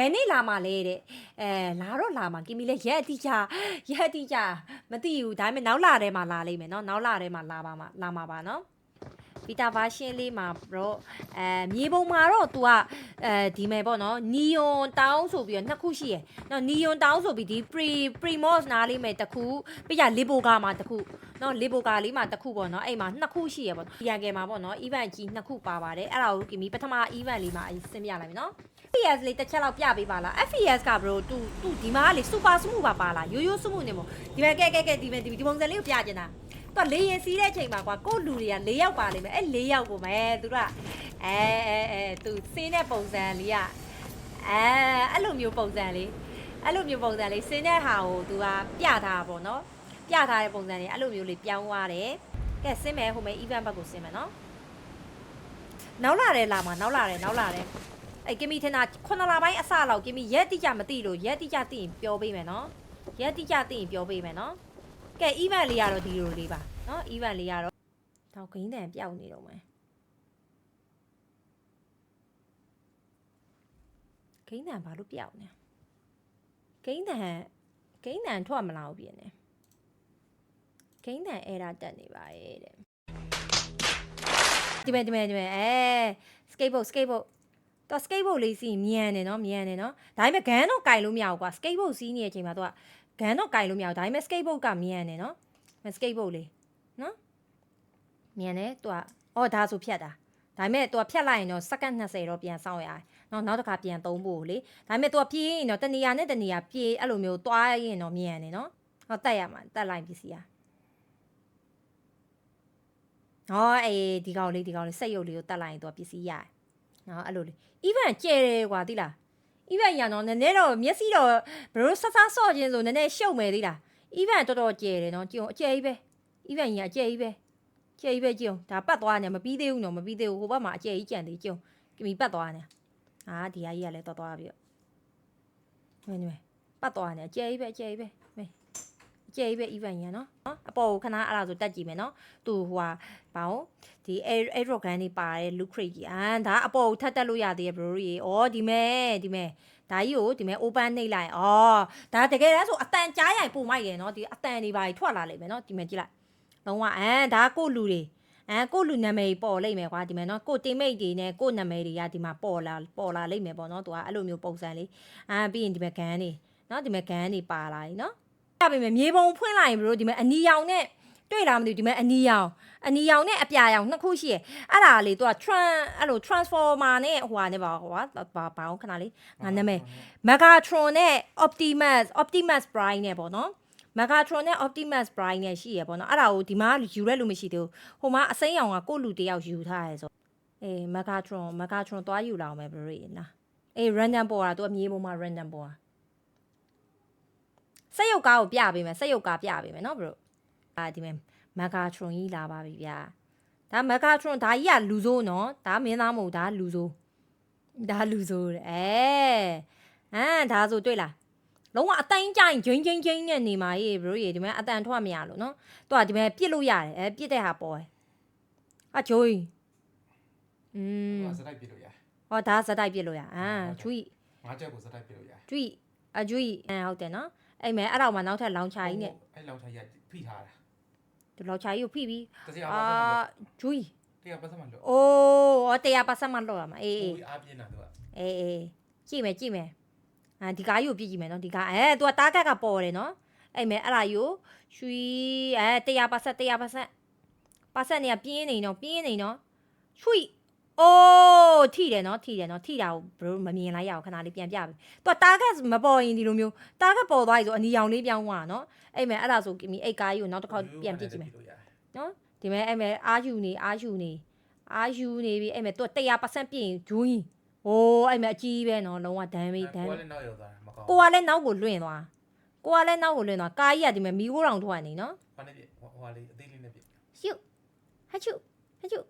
ဘယ်နေ့လာမှလဲတဲ့အဲလာတော့လာမှကီမီလည်းရက်အတိချရက်အတိချမသိဘူးဒါပေမဲ့နောက်လာထဲမှာလာလိမ့်မယ်နော်နောက်လာထဲမှာလာပါမှာလာမှာပါနော်ပီတာဗာရှင်းလေးမှာ bro အဲမြေပုံမှာတော့ तू ကအဲဒီမဲ့ပေါ့နော်နီယွန်တောင်းဆိုပြီးတော့နှစ်ခုရှိရယ်နော်နီယွန်တောင်းဆိုပြီးဒီ pre primos နားလေးမဲ့တစ်ခုပြီးရလီဘိုကာမှာတစ်ခုနော်လီဘိုကာလေးမှာတစ်ခုပေါ့နော်အဲ့မှာနှစ်ခုရှိရယ်ပေါ့ဒီရန်ကယ်မှာပေါ့နော် event ကြီးနှစ်ခုပါပါတယ်အဲ့ဒါကိုကီမီပထမ event လေးမှာအရင်ဆင်းပြလိုက်မယ်နော် FPS လေးတစ်ချက်လောက်ပြပေးပါလား FPS က bro သူသူဒီမှာလေ super smooth ပါပါလားရိုးရိုး smooth နေမို့ဒီမှာကဲကဲကဲဒီမှာဒီပုံစံလေးကိုပြချင်တာသူကလေရင်စီးတဲ့အချိန်မှာကွာကို့လူတွေက၄ယောက်ပါလိမ့်မယ်အဲ့၄ယောက်ကိုမယ်သူကအဲအဲအဲသူစင်းတဲ့ပုံစံလေးကအဲအဲ့လိုမျိုးပုံစံလေးအဲ့လိုမျိုးပုံစံလေးစင်းတဲ့ဟာကိုသူကပြထားတာပေါ့နော်ပြထားတဲ့ပုံစံလေးအဲ့လိုမျိုးလေးပြောင်းသွားတယ်ကဲဆင်းမယ်ဟိုမယ် event ဘက်ကိုဆင်းမယ်နော်နောက်လာတယ်လာမှာနောက်လာတယ်နောက်လာတယ် အဲ့ကင်မီထင်တာ9လပိုင်းအစလောက်ကင်မီရက်တိကျမသိလို့ရက်တိကျသိရင်ပြောပေးမယ်နော်ရက်တိကျသိရင်ပြောပေးမယ်နော်ကဲ event လေးကတော့ဒီလိုလေးပါနော် event လေးကတော့တော့ဂိမ်းတန်ပျောက်နေတော့မယ်ဂိမ်းတန်ဘာလို့ပျောက်နေဂိမ်းတန်ဂိမ်းတန်ထွက်မလာဘူးပြင်နေဂိမ်းတန်အဲ့ဒါတက်နေပါရဲ့တဲ့ဒီမဲ့ဒီမဲ့ဒီမဲ့အဲ skateboard skateboard တော့ skateboard လေးစီးမြန်တယ်နော်မြန်တယ်နော်ဒါပေမဲ့ဂန်တော့ကင်လို့မရဘူးကွာ skateboard စီးနေတဲ့အချိန်မှာသူကဂန်တော့ကင်လို့မရဘူးဒါပေမဲ့ skateboard ကမြန်တယ်နော် skateboard လေးနော်မြန်တယ်သူကအော်ဒါဆိုဖြတ်တာဒါပေမဲ့သူကဖြတ်လိုက်ရင်တော့စက္ကန့်20တော့ပြန်စောင့်ရတယ်နော်နောက်တစ်ခါပြန်သုံးဖို့လေဒါပေမဲ့သူကပြေးရင်တော့တနေရာနဲ့တနေရာပြေးအဲ့လိုမျိုးသွားရင်တော့မြန်တယ်နော်ဟောတက်ရမှာတက်လိုက်ပစ္စည်းอ่ะဟောအေးဒီကောင်လေးဒီကောင်လေးစက်ရုပ်လေးကိုတက်လိုက်ရင်သူကပစ္စည်းရတယ် နော်အဲ့လိုလေး even ကျဲတယ်ကွာသိလား even ရတော့နည်းနည်းတော့မျက်စိတော့ဘလို့ဆဆဆော့ခြင်းဆိုနည်းနည်းရှုပ်မယ်သိလား even တော်တော်ကျဲတယ်နော်ကြုံအကျဲကြီးပဲ even ကြီးအကျဲကြီးပဲကျဲကြီးပဲကြုံဒါပတ်သွားနေမပြီးသေးဘူးနော်မပြီးသေးဘူးဟိုဘက်မှာအကျဲကြီးကြံသေးကြုံကမီပတ်သွားနေအာဒီအကြီးကလည်းတော်တော်ပြီးတော့မင်းမပတ်သွားနေအကျဲကြီးပဲအကျဲကြီးပဲမင်း အကျဲကြီးပဲ even ကြီးနော်နော်အပေါ်ကိုခဏအဲ့ဒါဆိုတက်ကြည့်မယ်နော်သူဟိုဟာဘာအောင်ဒီ aero gun တွေပါတဲ့ look crate ကြီးအာဒါအပေါ်ကိုထပ်တက်လို့ရသေးရဲ့ bro ကြီးဩဒီမဲ့ဒီမဲ့ဒါကြီးကိုဒီမဲ့ open နှိပ်လိုက်ဩဒါတကယ်တမ်းဆိုအတန်ကြားရိုင်ပုံမိုက်တယ်နော်ဒီအတန်တွေပါထွက်လာလိမ့်မယ်နော်ဒီမဲ့ကြည့်လိုက်လုံးဝအမ်ဒါကိုလူတွေအဲကိုလူနာမည်ပေါ်လိမ့်မယ်ကွာဒီမဲ့နော်ကိုတင်မိတ်တွေနဲ့ကိုနာမည်တွေကဒီမှာပေါ်လာပေါ်လာလိမ့်မယ်ပေါ့နော်သူကအဲ့လိုမျိုးပုံစံလေးအာပြီးရင်ဒီမဲ့ဂန်တွေနော်ဒီမဲ့ဂန်တွေပါလာပြီနော် ရပါမယ်မြေပုံဖွင့်လိုက်ရင်ဘလို့ဒီမဲ့အနီရောင်နဲ့တွေ့လားမသိဘူးဒီမဲ့အနီရောင်အနီရောင်နဲ့အပြာရောင်နှစ်ခုရှိရယ်အဲ့ဒါလေသူက tran အဲ့လို transformer နဲ့ဟိုဟာနဲ့ပါကွာဘာဘာအောင်ခဏလေးငါနာမည် Megatron နဲ့ Optimus Optimus Prime နဲ့ပေါ့နော် Megatron နဲ့ Optimus Prime နဲ့ရှိရပေါ့နော်အဲ့ဒါကိုဒီမှာယူရဲလို့မရှိသေးဘူးဟိုမှာအစိမ်းရောင်ကကိုယ့်လူတယောက်ယူထားရဲဆိုအေး Megatron Megatron သွားယူလာအောင်မယ်ဘရီလားအေး random ပေါ်တာသူကမြေပေါ်မှာ random ပေါ်တာ စက်ရုပ်ကားကိုပြပေးမယ်စက်ရုပ်ကားပြပေးမယ်နော်ဘရိုအာဒီမဲ့ Megatron ကြီးလာပါပြီဗျာဒါ Megatron ဒါကြီးကလူဆိုးနော်ဒါမင်းသားမဟုတ်ဒါလူဆိုးဒါလူဆိုးတဲ့အဲဟမ်ဒါဆိုတွေ့လားလုံးဝအတိုင်းကြိုင်ဂျင်းဂျင်းဂျင်းနဲ့နေမှာရေးဘရိုရေဒီမဲ့အတန်ထွက်မရလို့နော်သူကဒီမဲ့ပြစ်လို့ရတယ်အဲပြစ်တဲ့ဟာပေါ်တယ်အဂျိုးอืมစတိုက်ပြလို့ရဟောဒါစတိုက်ပြစ်လို့ရအာချွီငါးချက်ကိုစတိုက်ပြလို့ရကျွီအကျွီအဲဟုတ်တယ်နော် အဲ့မဲ့အဲ့တော့မှနောက်ထပ်လောင်ချာကြီးနဲ့အဲ့လောက်ထိုင်ရဖိထားတာဒီလောင်ချာကြီးကိုဖိပြီးတစရာအာပါစမလို့ကျွီတရားပါစမလို့အိုးဟောတရားပတ်ဆက်မှလောက်ရမှာအေးအေးကိုအားပြင်းတာသူကအေးအေးကြည့်မယ်ကြည့်မယ်အာဒီကားကြီးကိုပြည့်ကြည့်မယ်နော်ဒီကားအဲသူကတားကက်ကပေါ်တယ်နော်အဲ့မဲ့အဲ့ဒါကြီးကိုရွှီအဲတရားပတ်ဆက်တရားပတ်ဆက်ပတ်ဆက်နေကပြင်းနေနော်ပြင်းနေနော်ရွှီ အိုးထိတယ်နော်ထိတယ်နော်ထိတာကိုဘယ်လိုမမြင်လိုက်ရအောင်ခဏလေးပြန်ပြပြီ။ तू တားကက်မပေါ်ရင်ဒီလိုမျိုးတားကက်ပေါ်သွားပြီဆိုအနီရောင်လေးပြောင်းသွားတာနော်။အဲ့မဲ့အဲ့ဒါဆိုကီမီအိတ်ကားကြီးကိုနောက်တစ်ခေါက်ပြန်ပြစ်ကြည့်မယ်။ဒီမဲ့အဲ့မဲ့အာယူနေအာယူနေအာယူနေပြီအဲ့မဲ့ तू 100%ပြင်ဂျူးကြီး။ဟိုးအဲ့မဲ့အကြီးပဲနော်လုံးဝဒမ်းမေးဒမ်းကိုလည်းနောက်ရောက်သွားမကောင်းကိုကလည်းနောက်ကိုလွင့်သွား။ကိုကလည်းနောက်ကိုလွင့်သွား။ကားကြီးကဒီမဲ့မီးခိုးတောင်ထွက်နေနော်ဘာနဲ့ပြဟိုဟာလေးအသေးလေးနဲ့ပြ။ရှုဟချုဟချု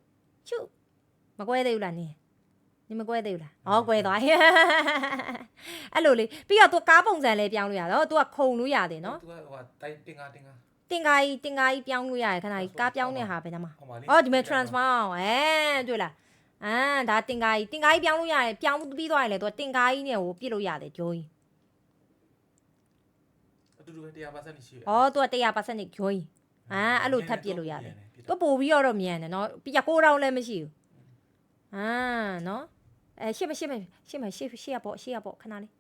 ချူ မကွဲသေးဘူးလားနင်နင်မကွဲသေးဘူးလားဟောကွဲသွားအဲ့လိုလေပြီးတော့ तू ကားပုံစံလေးပြောင်းလို့ရတော့ तू ကခုံလို့ရတယ်နော် သူကဟိုတိုင်တင်ကားတင်ကားတင်ကားကြီးတင်ကားကြီးပြောင်းလို့ရတယ်ခဏကြီးကားပြောင်းတဲ့ဟာပဲဒါမှဟိုမှာလေးအော်ဒီမဲ့ transfer အောင်အဲတွေ့လားအာဒါတင်ကားကြီးတင်ကားကြီးပြောင်းလို့ရတယ်ပြောင်းပြီးသွားရင်လည်းသူကတင်ကားကြီးနဲ့ဟိုပြစ်လို့ရတယ်ဂျိုးကြီးအတူတူပဲ100%ရှိရဩသူက100%နဲ့ဂျိုးကြီးအာအဲ့လိုထပ်ပြစ်လို့ရတယ်သူပို့ပြီးတော့မြန်တယ်နော်ပြကိုးတော့လည်းမရှိဘူး အာနော်အဲရှေ့မရှေ့မရှေ့မရှေ့ရှေ့ရပေါ့ရှေ့ရပေါ့ခဏလေး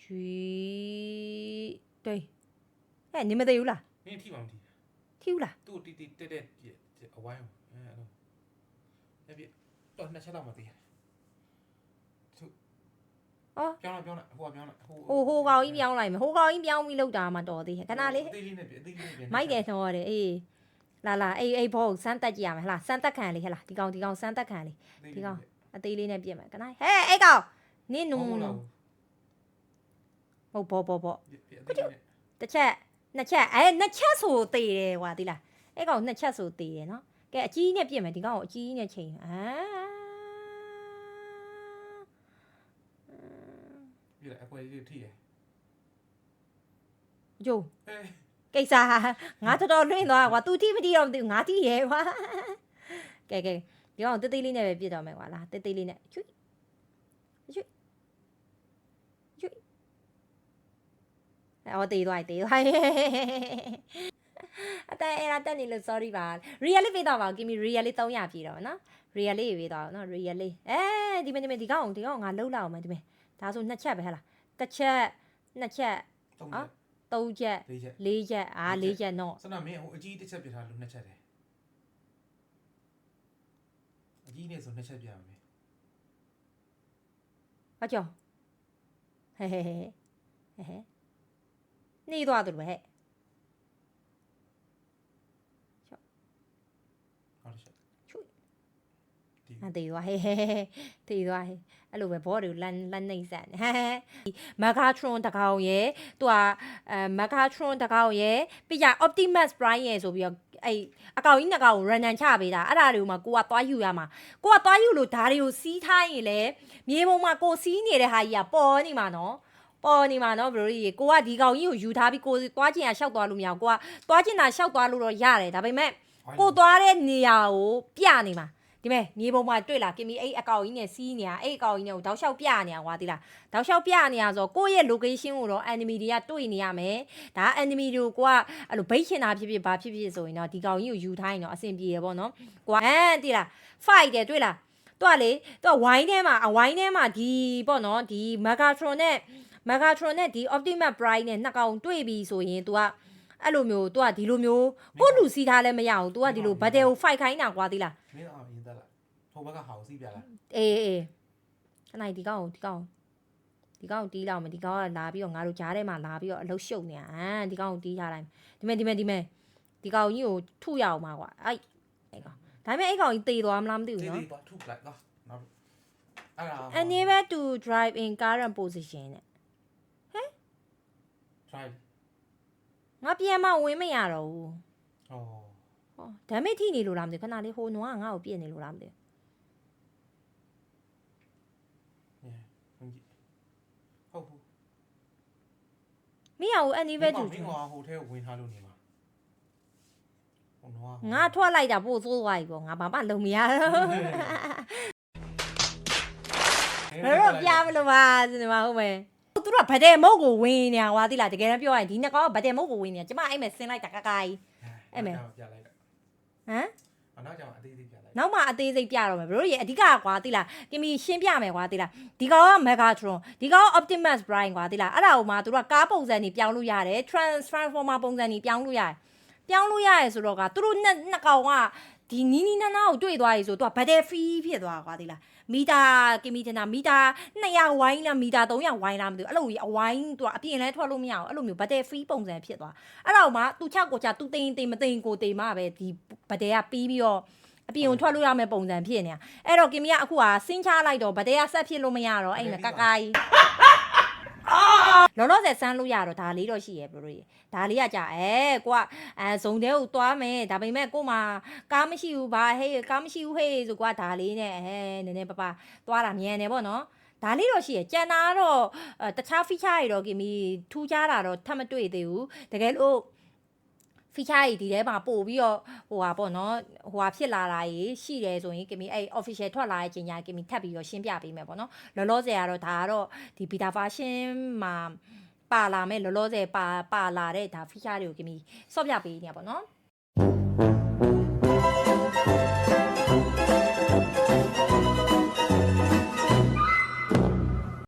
ဂျီ对ဟဲ့နေမသေးဘူးလားနင်းထိပါမထိထိဘူးလားသူ့တီတီတက်တက်အဝိုင်းအဲအဲ့လိုအဲ့ပြတော့နှစ်ချက်တော့မသိဘူးဩပြောင်းလိုက်ပြောင်းလိုက်ဟိုကပြောင်းလိုက်ဟိုဟိုဟိုကောင်ကြီးပြောင်းလိုက်မယ်ဟိုကောင်ကြီးပြောင်းပြီးလောက်တာမှတော်သေးတယ်ခဏလေးအသေးလေးနဲ့ပြအသေးလေးနဲ့မိုက်တယ်တော့တယ်အေး လာလာအေးအေးဘောကိုစမ်းတက်ကြည့်ရမယ်ဟလားစမ်းတက်ခံလေးဟလားဒီကောင်ဒီကောင်စမ်းတက်ခံလေးအသေးလေးနဲ့ပြင်မယ်ခဏဟဲ့အေးကောင်နင်းနူဟုတ်လားဟုတ်ဘောဘောဘောအသေးလေးနဲ့တစ်ချက်နှစ်ချက်အဲနှစ်ချက်ဆိုသေးတယ်ကွာဒီလားအေးကောင်နှစ်ချက်ဆိုသေးတယ်နော်ကဲအကြီးနဲ့ပြင်မယ်ဒီကောင်ကိုအကြီးနဲ့ချိန်အာပြလိုက်အကွယ်လေးထိတယ်ဂျိုးအေး ကိစ္စငါတော်တော်လွင့်သွားကွာသူတိမတိတော့မသိဘူးငါတိရဲကွာကဲကဲဒီကောင်တေးသေးလေးနဲ့ပဲပြစ်တော့မယ်ကွာလားတေးသေးလေးနဲ့ချွိချွိချွိအော်တေးသွားတေးသွားအတန်အဲ့ဒါတက်နေလို့ sorry ပါ real လေးပေးတော့ပါဦး give me real လေး300ပြေတော့နော် real လေးပေးတော့နော် real လေးအဲဒီမဲ့ဒီမဲ့ဒီကောင်ဒီကောင်ငါလှုပ်လောက်အောင်မယ်ဒီမဲ့ဒါဆိုနှစ်ချက်ပဲဟဲ့လားတစ်ချက်နှစ်ချက်ဟော 3ရက်၄ရက်4ရက်အား4ရက်နော်စနမင်းဟိုအကြီးတစ်ချက်ပြထားလို့နှစ်ချက်တယ်အကြီးနဲ့ဆိုနှစ်ချက်ပြရမယ်အကျော်ဟဲဟဲဟဲဟဲနေသွားတယ်လို့ဟဲ့ ဒီအသေးသွားဟဲဟဲတေးသွားဟဲအဲ့လိုပဲဘောတွေကိုလန်လန်နေစက်ဟဲဟဲမဂါထရွန်တကောင်ရဲ့သူကအဲမဂါထရွန်တကောင်ရဲ့ပြီးကြ Optimus Prime ရဲ့ဆိုပြီးတော့အဲ့အကောင်ကြီးနှစ်ကောင်ကို random ချပေးတာအဲ့ဒါတွေကိုမှကိုကသွားယူရမှာကိုကသွားယူလို့ဓာတွေကိုစီးထားရင်လေမြေပုံမှာကိုစီးနေတဲ့ဟာကြီးကပေါ်နေမှာနော်ပေါ်နေမှာနော်ဘရိုကြီးကိုကဒီကောင်ကြီးကိုယူထားပြီးကိုသွားချင်တာရှောက်သွားလို့မရဘူးကိုကသွားချင်တာရှောက်သွားလို့တော့ရတယ်ဒါပေမဲ့ကိုသွားတဲ့နေရာကိုပြနေမှာ ဒီမဲ့မြေပုံမှာတွေ့လားကင်မီအဲ့အကောင်ကြီးနဲ့စီးနေတာအဲ့အကောင်ကြီးနဲ့ကိုတောက်လျှောက်ပြနေတာကွာဒီလားတောက်လျှောက်ပြနေတာဆိုတော့ကိုယ့်ရဲ့ location ကိုတော့ enemy တွေကတွေ့နေရမယ်ဒါ enemy တွေကိုကိုကအဲ့လိုဘိတ်ချင်တာဖြစ်ဖြစ်ဘာဖြစ်ဖြစ်ဆိုရင်တော့ဒီကောင်ကြီးကိုယူထားရင်တော့အဆင်ပြေရပေါ့နော်ကိုကအဲတိလား fight တယ်တွေ့လားသူကလေသူကဝိုင်းထဲမှာအဝိုင်းထဲမှာဒီပေါ့နော်ဒီ Megatron နဲ့ Megatron နဲ့ဒီ Optimus Prime နဲ့နှစ်ကောင်တွေ့ပြီဆိုရင် तू က အဲ့လိုမျိုး तू ကဒီလိုမျိုးကိုယ့်လူစီးထားလည်းမရဘူး तू ကဒီလို battle ကို fight ခိုင်းတာကွာသီလားမင်းအောင်ရင်တက်လာဟိုဘက်ကဟာကိုစီးပြလားအေးအေးခဏဒီကောင်ကိုဒီကောင်ကိုဒီကောင်ကိုတီးလောက်မယ်ဒီကောင်ကလာပြီးတော့ငါတို့ဂျားထဲမှာလာပြီးတော့အလုရှုပ်နေတာဟမ်ဒီကောင်ကိုတီးထားလိုက်မယ်ဒီမဲ့ဒီမဲ့ဒီမဲ့ဒီကောင်ကြီးကိုထုရအောင်ပါကွာအဲ့အဲ့ကောင်ဒါပေမဲ့အဲ့ကောင်ကြီးတေသွားမလားမသိဘူးတေးနော်သေးသွားထုတ်လိုက်သွားနောက်အဲ့ဒါ unable to drive in current position နဲ့ try ငါပြန်မဝင်မရတော့ဘူးဟောဟောဒါမိတ်ထိနေလို့လားမသိဘူးခဏလေးဟိုနွားကငါ့ကိုပြည့်နေလို့လားမသိဘူးဟုတ်ကြီးဟုတ်ဟုတ်မင်းအောင်အန်နီဘက်တူမင်းကဟိုထဲဝင်ထားလို့နေမှာဟိုနော်ငါထွက်လိုက်တာပို့သိုးသွားပြီပေါ့ငါဘာမှလုံမရတော့ဘယ်တော့ပြမလို့ပါစနေမဟုတ်မယ် သူတို့ကဗတဲ့မုတ်ကိုဝင်နေကွာတိလားတကယ်တမ်းပြောရရင်ဒီနှစ်ကောင်ကဗတဲ့မုတ်ကိုဝင်နေကျမအဲ့မဲ့ဆင်းလိုက်တာကကိုင်းအဲ့မယ်ပြလိုက်တာဟမ်အနောက်ကျမှအသေးသေးပြလိုက်နောက်မှအသေးစိတ်ပြတော့မယ်ဘတို့ရေအဓိကကွာတိလားကင်မီရှင်းပြမယ်ကွာတိလားဒီကောင်က Megatron ဒီကောင်က Optimus Prime ကွာတိလားအဲ့ဒါကိုမှသူတို့ကကားပုံစံတွေပြောင်းလို့ရတယ် Transformer ပုံစံတွေပြောင်းလို့ရတယ်ပြောင်းလို့ရတယ်ဆိုတော့ကသူတို့နှစ်နှစ်ကောင်ကဒီနီးနီးနားနားကိုတွေ့သွားပြီဆိုတော့သူက battle free ဖြစ်သွားကွာတိလား မီတာကင်မီတင်တာမီတာ200ဝိုင်းလားမီတာ300ဝိုင်းလားမသိဘူးအဲ့လိုကြီးအဝိုင်းသူကအပြင်လဲထွက်လို့မရအောင်အဲ့လိုမျိုး battle free ပုံစံဖြစ်သွားအဲ့တော့မှသူချက်ကိုချက်သူတိန်တိန်မတိန်ကိုတိန်မှပဲဒီ battle ကပြီးပြီးတော့အပြင်ကိုထွက်လို့ရမယ့်ပုံစံဖြစ်နေတာအဲ့တော့ကင်မီကအခုကဆင်းချလိုက်တော့ဗတဲကဆက်ဖြစ်လို့မရတော့အဲ့မှာကကိုင်း လောလောဆယ်ဆန်းလို့ရတော့ဒါလေးတော့ရှိရဲ့ဘလို့ရဒါလေးကကြာအဲကိုကအဲဇုံတဲကိုသွားမယ်ဒါပေမဲ့ကိုမှကားမရှိဘူးဘာဟေးကားမရှိဘူးဟေးဆိုကွာဒါလေးနဲ့အဲနည်းနည်းပပသွားတာမြန်တယ်ပေါ့နော်ဒါလေးတော့ရှိရကြံတာကတော့တခြား feature တွေတော့ကင်မီထူးခြားတာတော့ထပ်မတွေ့သေးဘူးတကယ်လို့ feature တွေဒီထဲမှာပို့ပြီးတော့ဟိုဟာပေါ့နော်ဟိုဟာဖြစ်လာတာကြီးရှိတယ်ဆိုရင်ကမီအဲ့ official ထွက်လာတဲ့ချိန်ညာကမီထပ်ပြီးတော့ရှင်းပြပေးမယ်ပေါ့နော်လောလောဆယ်ကတော့ဒါကတော့ဒီ beta version မှာပါလာမဲ့လောလောဆယ်ပါပါလာတဲ့ဒါ feature တွေကိုကမီစော့ပြပေးနေရပေါ့နော်